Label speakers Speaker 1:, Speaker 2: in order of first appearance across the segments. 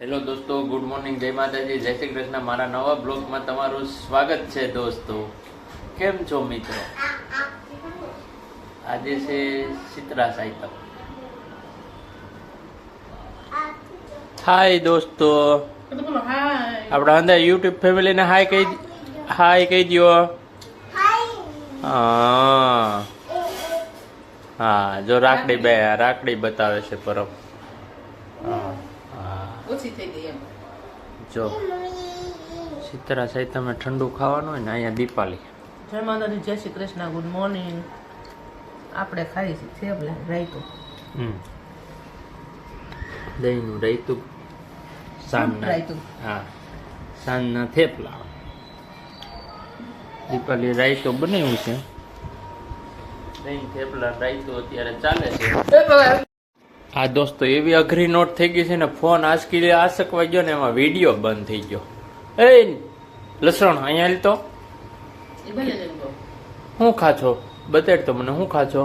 Speaker 1: Hello દોસ્તો, good morning, જય માતાજી, જય શ્રી કૃષ્ણ. મારા નવા બ્લોગમાં તમારું સ્વાગત છે દોસ્તો. કેમ છો મિત્રો? આજે છે શીતળા સાહિત્ય હાય દોસ્તો. આપણા અંદર યુટ્યુબ ફેમિલીને હાય કહી હાય કહી દો હા, જો રાખડી બે, રાખડી બતાવે છે પરમ.
Speaker 2: ઓછી થઈ ગઈ એમ.
Speaker 1: જો શીતળા સાહેબ તમે ઠંડુ ખાવાનું હોય ને અહીંયા દીપાલી.
Speaker 2: જય માતાજી જય શ્રી કૃષ્ણ ગુડ મોર્નિંગ. આપણે ખાઈ છે થેપલા રાયતું.
Speaker 1: હમ. દહીંનું રાયતું સાંજના
Speaker 2: રાયતું.
Speaker 1: હા સાંજના થેપલા. દીપાલી રાયતું બનાવ્યું છે. દહીં થેપલા રાયતું અત્યારે ચાલે છે. આ દોસ્તો એવી અઘરી નોટ થઈ ગઈ છે ને ફોન આસકી આસકવાઈ ગયો ને એમાં વીડિયો બંધ થઈ ગયો. એ લસણ અહીંયા હાલ હું ખાછો બતાડ તો મને શું ખાછો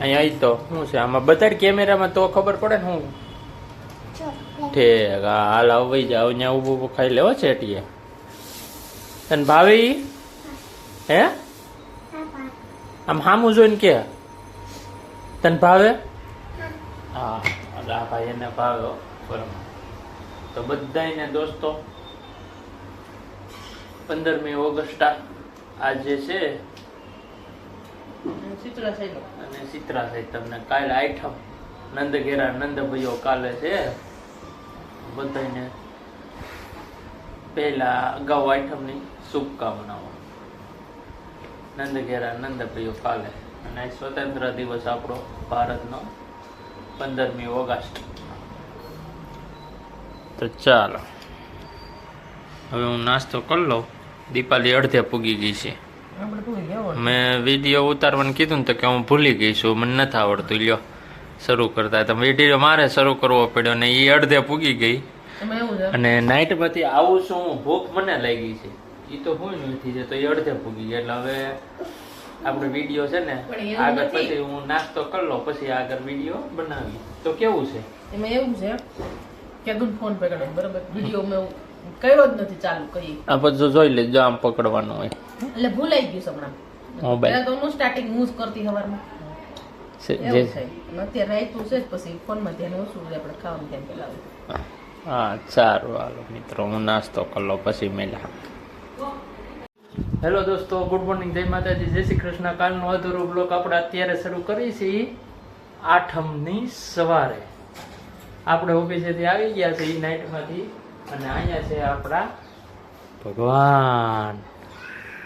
Speaker 1: અહીંયા આવી તો શું છે આમાં? બતાડ કેમેરામાં તો ખબર પડે ને હું? ઠીક હા હાલ આવી જાવ અહીંયા ઊભું ઊભું ખાઈ લેવો છે એટીએ તને ભાવી હે? આમ હામું જોઈને કે? તને ભાવે? હા એટલે આ ભાઈ એને ભાવ્યો બરાબર તો બધાને દોસ્તો પંદરમી ઓગસ્ટ આજે છે. અને ચિત્રા છે તમને કાલે આઈટમ નંદ ઘેરા નંદ ભાઈઓ કાલે છે. બધાને પહેલા અગાઉ આઈટમની શુભકામનાઓ. નંદ ઘેરા નંદ ભાઈઓ કાલે. અને સ્વતંત્ર દિવસ આપણો ભારતનો. પંદરમી ઓગસ્ટ. તો ચાલો. હવે હું નાસ્તો કરી લઉં. દીપાલી અડધે પૂગી ગઈ છે.
Speaker 2: હોય.
Speaker 1: મેં વીડિયો ઉતારવાનું કીધું ને તો કે હું ભૂલી ગઈ છું. મને નથી આવડતું. લ્યો શરૂ કરતા. તમે વીડિયો મારે શરૂ કરવો પડ્યો ને એ અડધે પૂગી ગઈ. અને નાઇટમાંથી આવું છું હું ભૂખ મને લાગી છે. એ તો હું નથી છે તો એ અડધે પૂગી ગઈ. એટલે હવે આપણે વીડિયો છે ને આગળ પછી હું નાસ્તો કરી લો પછી આગળ વીડિયો બનાવી તો કેવું છે?
Speaker 2: એમાં એવું છે કે દૂધ ફોન પકડો બરાબર? વીડિયો મેં કર્યો જ નથી ચાલુ કઈ
Speaker 1: આ બધું જોઈ લેજો આમ પકડવાનો હોય.
Speaker 2: એટલે ભૂલાઈ ગયું છે હમણાં.
Speaker 1: મોબાઈલ
Speaker 2: તો હું સ્ટાર્ટિંગ હું જ કરતી સવારમાં
Speaker 1: છે જે
Speaker 2: થાય અત્યારે રાયતું છે જ પછી ફોનમાં ધ્યાન ઓછું છે આપણે ખાવાનું ધ્યાન પેલા
Speaker 1: હા સારું હાલો મિત્રો હું નાસ્તો કરી લઉં પછી મેલા. હેલો દોસ્તો, ગુડ મોર્નિંગ, જય માતાજી, જય શ્રી કૃષ્ણ. કાલનો અધૂરો બ્લોક આપણે અત્યારે શરૂ કરી છીએ આઠમની સવારે. આપણે ઓફિસેથી આવી ગયા છે એ નાઇટમાંથી અને અહીંયા છે આપણા ભગવાન.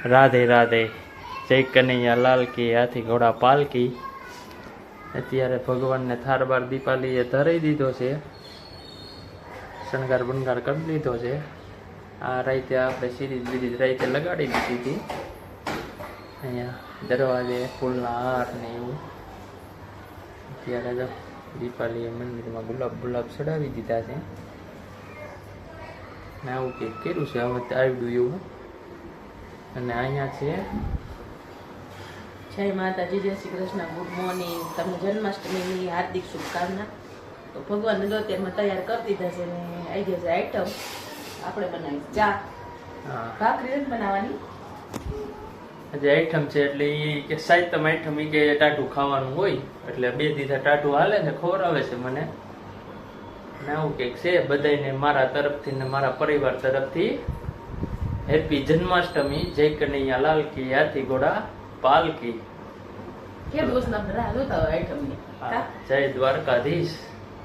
Speaker 1: રાધે રાધે. જય કનૈયા, લાલ હાથી, ઘોડા પાલકી અત્યારે ભગવાનને થાર બાર દીપાલીએ ધરાઈ દીધો છે. શણગાર બણગાર કરી દીધો છે. આ રાઈતે આપણે સીધી બીરીઝ રાઈતે લગાડી દીધી હતી. અહીંયા દરવાજે ફૂલના હાર ને એવું. અત્યારે તો દીપાલીએ મંદિરમાં ગુલાબ ગુલાબ ચડાવી દીધા છે. ને આવું કંઈક કર્યું છે. હવે આવડ્યું એવું. અને અહીંયા છે.
Speaker 2: જય માતાજી, જય શ્રી કૃષ્ણ. ગુડ મોર્નિંગ તમને જન્માષ્ટમીની હાર્દિક શુભકામના. તો ભગવાન અત્યારમાં તૈયાર કરી દીધા છે ને આવી જશે આઈટમ આપણે બનાવી ચા ભાખરી નથી બનાવવાની.
Speaker 1: જે આઈટમ છે એટલે એ કે સાહિત્યમ આઈટમ એ કે ટાટું ખાવાનું હોય એટલે બે દીધા ટાટું હાલે છે ખવડાવે છે મને. ને આવું કંઈક છે બધાને મારા તરફથી ને મારા પરિવાર તરફથી. હેપી જન્માષ્ટમી જય કનૈયા લાલ કી હાથી ઘોડા પાલકી
Speaker 2: કે. આઈટમની
Speaker 1: જય દ્વારકાધીશ.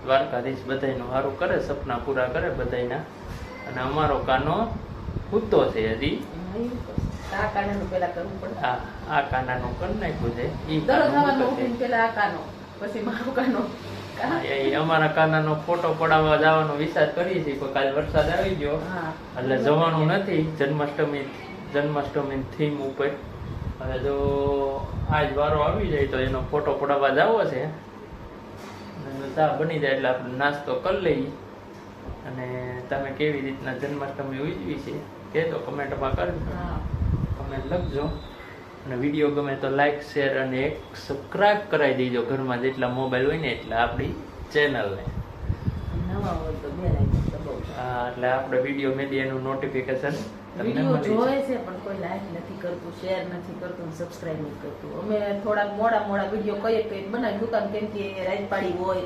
Speaker 1: દ્વારકાધીશ બધાનું સારું કરે સપના પૂરા કરે બધાયના. અને અમારો કાનો કૂદતો છે હજી.
Speaker 2: આ કાનાનું પેલા કરવું પડે.
Speaker 1: આ આ કાનાનું કરી નાખ્યું છે.
Speaker 2: દરરોજ પેલા આ કાનો પછી મારો કાનો.
Speaker 1: હા, અમારા કાનાનો ફોટો પડાવવા જવાનો વિચાર કરીએ છીએ પણ કાલ વરસાદ આવી ગયો. એટલે જવાનું નથી. જન્માષ્ટમી જન્માષ્ટમી થીમ ઉપર. હવે જો આજ વારો આવી જાય તો એનો ફોટો પડાવવા જવો છે. ચા બની જાય એટલે આપણે નાસ્તો કરી લઈએ. અને તમે કેવી રીતના જન્માષ્ટમી ઉજવી છે કે તો કમેન્ટમાં કરજો. કમેન્ટ લખજો. અને વીડિયો ગમે તો લાઈક શેર અને એક સબસ્ક્રાઇબ કરાવી દેજો ઘરમાં જેટલા મોબાઈલ હોય ને એટલા આપણી ચેનલને એટલે આપણે વીડિયો મેં એનું નોટિફિકેશન
Speaker 2: વીડિયો જોવે છે પણ કોઈ લાઈક નથી કરતું શેર નથી કરતું સબસ્ક્રાઇબ નથી કરતું. અમે થોડાક મોડા મોડા વીડિયો કઈ કઈ બનાવી દુકાન કેમ કે રાત પાડી હોય.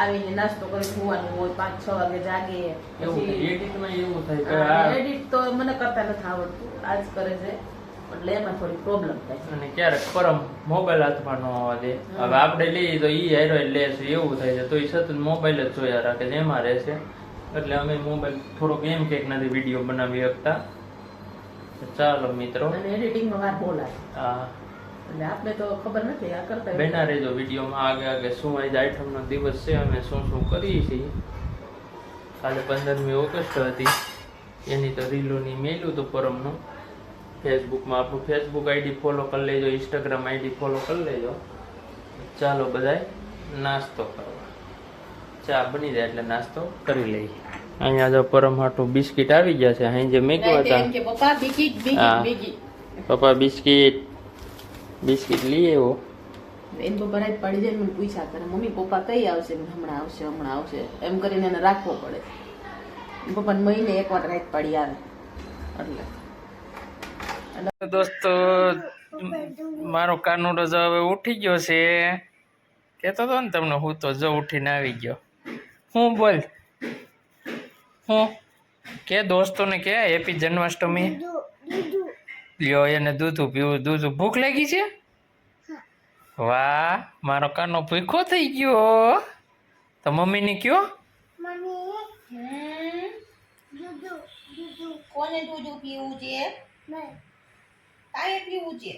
Speaker 2: આવીને નાસ્તો કરી સુવાનું હોય પાંચ છ વાગે જાગે.
Speaker 1: એવું થાય
Speaker 2: એડિટ તો મને કરતા નથી આવડતું આજ કરે છે. એટલે એમાં થોડી પ્રોબ્લેમ થાય
Speaker 1: અને ક્યારેક પરમ મોબાઈલ હાથમાં ન આવવા દે. હવે આપણે લઈએ તો ઈ હારો લે છે એવું થાય છે. તો એ સતત મોબાઈલ જ જોયા રાખે છે એમાં રહેશે એટલે અમે મોબાઈલ થોડોક એમ કંઈક નથી વીડિયો બનાવી શકતા. ચાલો મિત્રો.
Speaker 2: એડિટિંગમાં વાર
Speaker 1: આ
Speaker 2: એટલે આપણે તો ખબર નથી આ કરતા
Speaker 1: બેના રહેજો વિડીયોમાં આગે આગે શું આજ આઈટમનો દિવસ છે અમે શું શું કરીએ છીએ. કાલે પંદરમી ઓગસ્ટ હતી એની તો રીલોની મેલ્યું હતું પરમનું. ફેસબુકમાં આપણું ફેસબુક આઈડી ફોલો કરી લેજો ઇન્સ્ટાગ્રામ આઈડી ફોલો કરી લેજો. ચાલો બધાય નાસ્તો કરવા. ચા બની જાય એટલે નાસ્તો કરી લઈએ. અહીંયા જો પરમ હાટું બિસ્કિટ આવી ગયા છે અહીં જે મેક્યું હતા.
Speaker 2: પપ્પા
Speaker 1: બિસ્કિટ બિસ્કિટ લઈ આવ્યો.
Speaker 2: એમ પપ્પા રાત પડી જાય મને પૂછ્યા કરે મમ્મી પપ્પા કઈ આવશે? હમણાં આવશે હમણાં આવશે. એમ કરીને એને રાખવો પડે. પપ્પાને મહિને એક વાર રાત પડી આવે. એટલે.
Speaker 1: દોસ્તો મારો કાનુડો જો હવે ઉઠી ગયો છે. કેતો તો ને તમને હું તો જો ઉઠીને આવી ગયો. હું બોલ. હું? કે દોસ્તોને કે હેપી જન્માષ્ટમી. લ્યો એને દૂધું પીવું દૂધું ભૂખ લાગી છે? વાહ મારો કાનો ભૂખો થઈ ગયો. તો મમ્મીને કયો?
Speaker 2: કોને દૂધ પીવું છે? કાંઈ પીવું છે?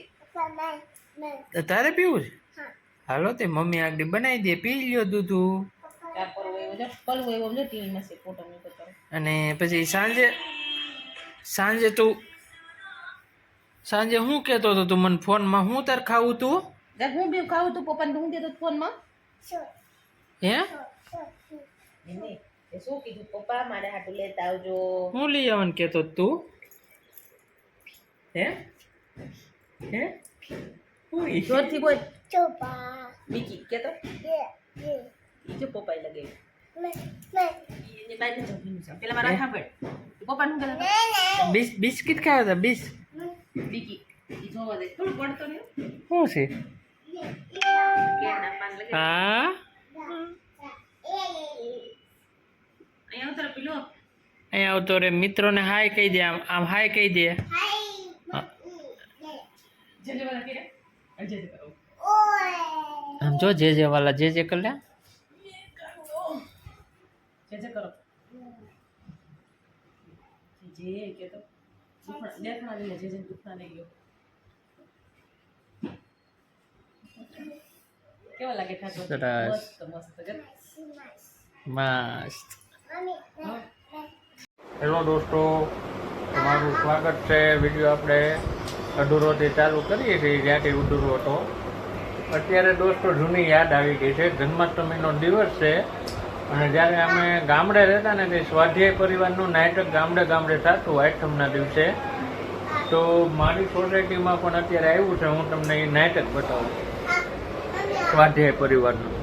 Speaker 1: તારે પીવું છે? હાલો તે મમ્મી આગળ બનાવી દે પી લ્યો દૂધું અને પછી સાંજે સાંજે તું સાંજે હું કહેતો હતો તું મને ફોનમાં હું તાર ખાવું તું?
Speaker 2: હું બી ખાવું તું પપ્પાને હું કીધું ફોનમાં?
Speaker 1: હે?
Speaker 2: નહીં એ શું કીધું? પપ્પા મારે હાટું લેતા આવજો.
Speaker 1: હું લઈ આવવાનું કહેતો હતો તું? હે? હે? હું ઈ?
Speaker 2: જોરથી બોલ. બીજી કે તો જો પપ્પાએ લગે એની બાજુ જો ભીનું છે. પેલા મારા સાંભળ પપ્પા નું કહેતા
Speaker 1: બિસ બિસ્કિટ ખાવા હતા બીસ. શું છે
Speaker 2: કેળના પાન લગે
Speaker 1: હા
Speaker 2: અહીંયા ઉતર પેલો
Speaker 1: અહીંયા આવતો રે મિત્રોને હાય કહી દે આમ આમ હાય કહી દે હા.
Speaker 2: જે જે વાળા કે જે જે કરો
Speaker 1: આમ જો જે જે વાલા જે જે કર લે
Speaker 2: જે જે કરો જે કે તો દુખણા દેખણા લઈ લે જે જે દુખણા લઈ ગયો કેવો લાગે
Speaker 1: હેલો દોસ્તો, તમારું સ્વાગત છે. વીડિયો આપણે અધૂરોથી ચાલુ કરીએ છીએ, જ્યાંથી અધૂરો હતો. અત્યારે દોસ્તો જૂની યાદ આવી ગઈ છે. જન્માષ્ટમીનો દિવસ છે. અને જ્યારે અમે ગામડે રહેતા ને તે સ્વાધ્યાય પરિવારનું નાટક ગામડે ગામડે થતું આઠમના દિવસે, તો મારી સોસાયટીમાં પણ અત્યારે આવ્યું છે, હું તમને એ નાટક બતાવું. સ્વાધ્યાય પરિવારનું.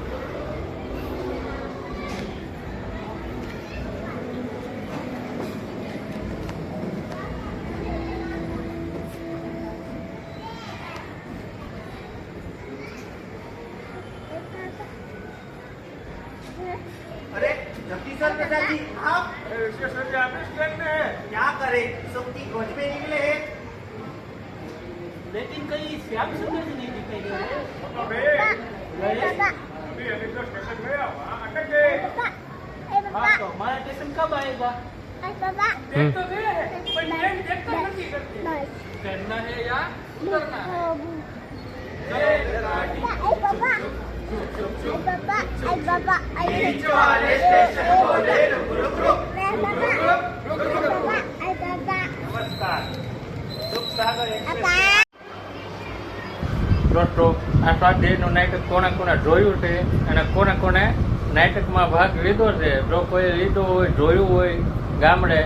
Speaker 1: लेकिन कहीं श्याम सुंदर जी नहीं दिखाई दे रहे हाँ तो हमारा स्टेशन कब आएगा देख तो गए हैं पर ट्रेन देख तो नहीं करते करना है या उतरना है
Speaker 3: नमस्कार सुख सागर एक्सप्रेस
Speaker 1: દોસ્તો આ સ્વાધ્યાયનું નાટક કોને કોને જોયું છે અને કોને કોને નાટકમાં ભાગ લીધો છે. જો કોઈ લીધો હોય, જોયું હોય, ગામડે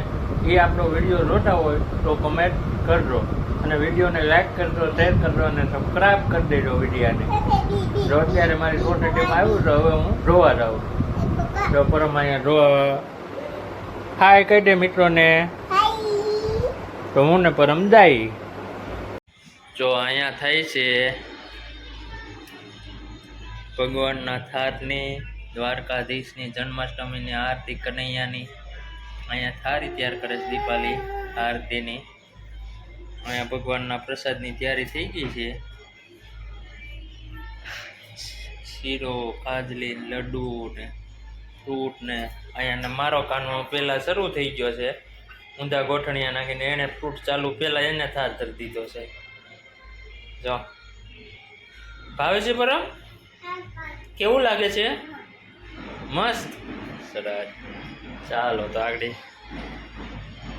Speaker 1: એ આપણો વીડિયો જોતા હોય, તો કમેન્ટ કરજો. અને વિડીયોને લાઈક કરજો શેર કરજો અને સબસ્ક્રાઈબ કરી દેજો વિડીયાને. જો અત્યારે મારી સોસાયટીમાં આવ્યું તો હવે હું જોવા જાઉં જો પરમ અહીંયા જોવા હાય કહી દે મિત્રોને. તો હું ને પરમ જાય. જો અહીંયા થાય છે ભગવાનના થારની દ્વારકાધીશની જન્માષ્ટમીની આરતી કનૈયાની અહીંયા થારી તૈયાર કરે છે દીપાલી આરતીની. અહીંયા ભગવાનના પ્રસાદની તૈયારી થઈ ગઈ છે. શીરો કાજલી લડ્ડુ ને ફ્રૂટ ને અહીંયા મારો કાનો પહેલાં શરૂ થઈ ગયો છે. ઊંધા ગોઠણિયા નાખીને એણે ફ્રૂટ ચાલુ પહેલાં એને થાર ધરી દીધો છે. જો. ભાવે છે પરમ? કેવું લાગે છે? મસ્ત. સરસ. ચાલો તો આગળ.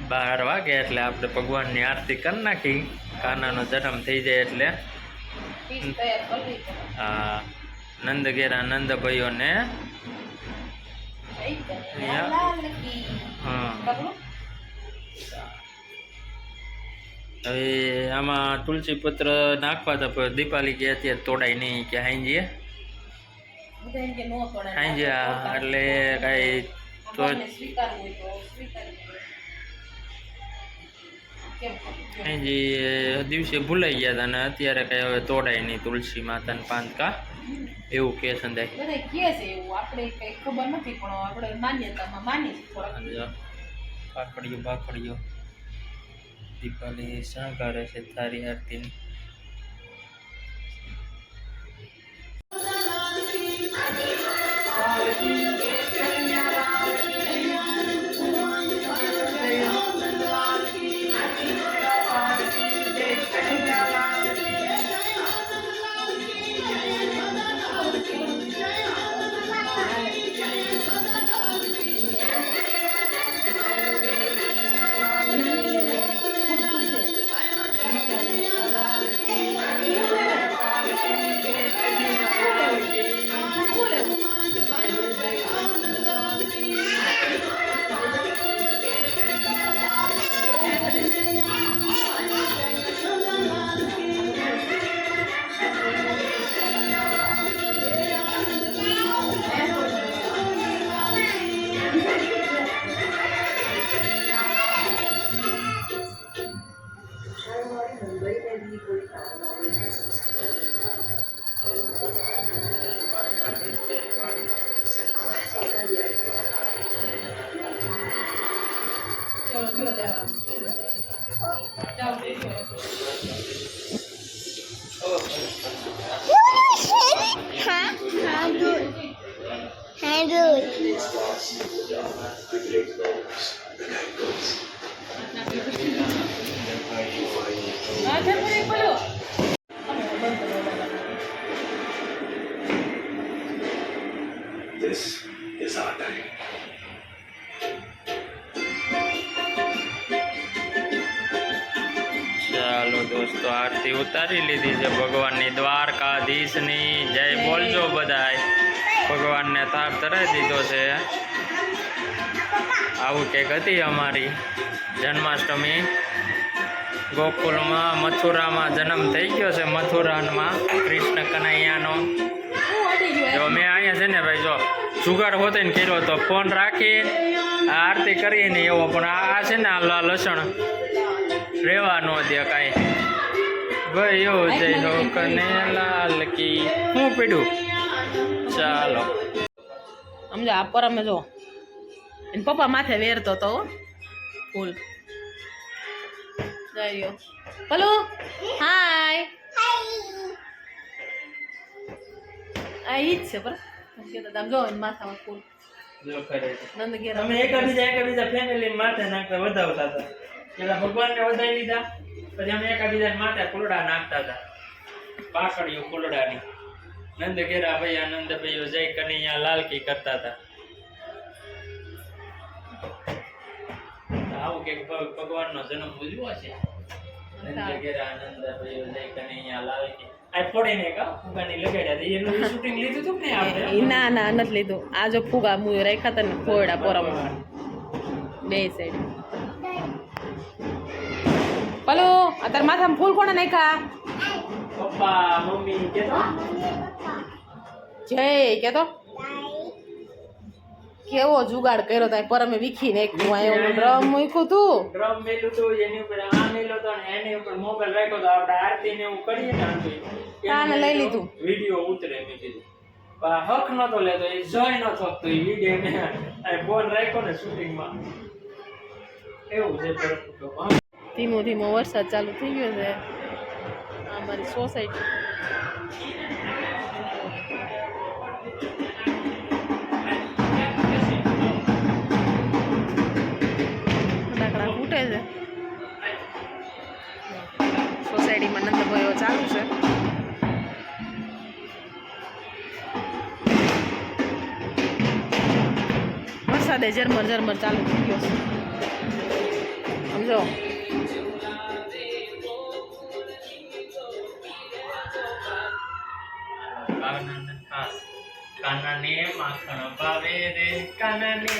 Speaker 1: બાર વાગે એટલે આપણે ભગવાનની આરતી કરી નાખી. કાનાનો જન્મ થઈ જાય એટલે. હા.
Speaker 2: નંદ ઘેરા
Speaker 1: નંદ
Speaker 2: ભાઈઓને
Speaker 1: હવે આમાં તુલસી પત્ર નાખવા હતા દીપાલી કે અત્યારે તોડાય નહીં કે હાઈ
Speaker 2: બધા નો
Speaker 1: એટલે કઈ તો દિવસે ભૂલાઈ ગયા હતા અને અત્યારે કઈ હવે તોડાય નહીં તુલસી માતાને પાંદકા. એવું કે સંદાય
Speaker 2: બધા કહે છે એવું આપણે કઈ ખબર નથી પણ આપણે માન્યતામાં માની
Speaker 1: અને પાકડીઓ દીપાલી શણગારે છે તારી આરતીની.
Speaker 4: This is our time.
Speaker 1: ચાલો દોસ્તો આરતી ઉતારી લીધી છે ભગવાનની દ્વારકાધીશની. જય બોલજો બધાય. ભગવાનને તાર ધરાવી દીધો છે. આવું કંઈક હતી અમારી જન્માષ્ટમી. ગોકુલમાં મથુરામાં જન્મ થઈ ગયો છે મથુરામાં કૃષ્ણ કનૈયાનો. જો મેં અહીંયા છે ને ભાઈ જો જુગાર હોતે ને કર્યો તો ફોન રાખી આ આરતી કરી ને એવો. પણ આ છે ને આ લ- લસણ રેવા ન દે કાંઈ ગયો જય હો કને લાલ કી. હું પીડું? ચાલો.
Speaker 2: સમજો આ પરમે જો. એને પપ્પા માથે વેરતો તો હો. ફૂલ. ગયો હલો હાય. આ ઈ જ છે બરાબર કે જો માથામાં ફૂલ
Speaker 1: અમે એકાબીજા એકાબીજા ફેમિલી માથે નાખતા વધાવતા હતા પેલા ભગવાનને વધાવી લીધા પછી અમે એકાબીજા માથે ફૂલડા નાખતા હતા પાકડીઓ ફૂલડાની નંદ ઘેરા ભૈયા નંદ ભાઈઓ જય કનૈયા લાલકી કરતા હતા આવું કે ભગવાનનો જન્મ ઉજવો છે નંદ ઘેરા નંદ ભાઈઓ જય કનૈયા લાલકી ને
Speaker 2: ના નથી લીધું. આ જો ફુગા મુય રાખ્યા તને ફોડા પરમ. બે સાઈડ પલો અત્યારે માથામાં ફૂલ કોણે નાખ્યા?
Speaker 1: પપ્પા મમ્મી કેતો?
Speaker 2: જય કે તો કેવો જુગાડ કર્યો તા પરમે વીખી નાખ્યું આ ઓલું ડ્રમ મૂક્યું તું.
Speaker 1: ડ્રમ મેલું તું એની ઉપર આ મેલો તો ને એની ઉપર મોબાઈલ રાખ્યો તો આપણે આરતી ને એવું કરીએ ને તો
Speaker 2: આને લઈ લીધું.
Speaker 1: વીડિયો ઉતરે મે કીધું. બા હક નતો લેતો એ જોઈ ન થકતો એ વિડિયો મેં આ ફોન રાખ્યો ને શૂટિંગમાં. એવું છે તરફ
Speaker 2: ધીમો ધીમો વરસાદ ચાલુ થઈ ગયો છે. આ અમારી સોસાયટી. સોસાયટીમાં નંદભાઈઓ ચાલુ છે. વરસાદે ઝરમર ઝરમર ચાલુ થઈ ગયો છે. સમજો?
Speaker 1: કાનાને માખણ ભાવે રે, કાનાને.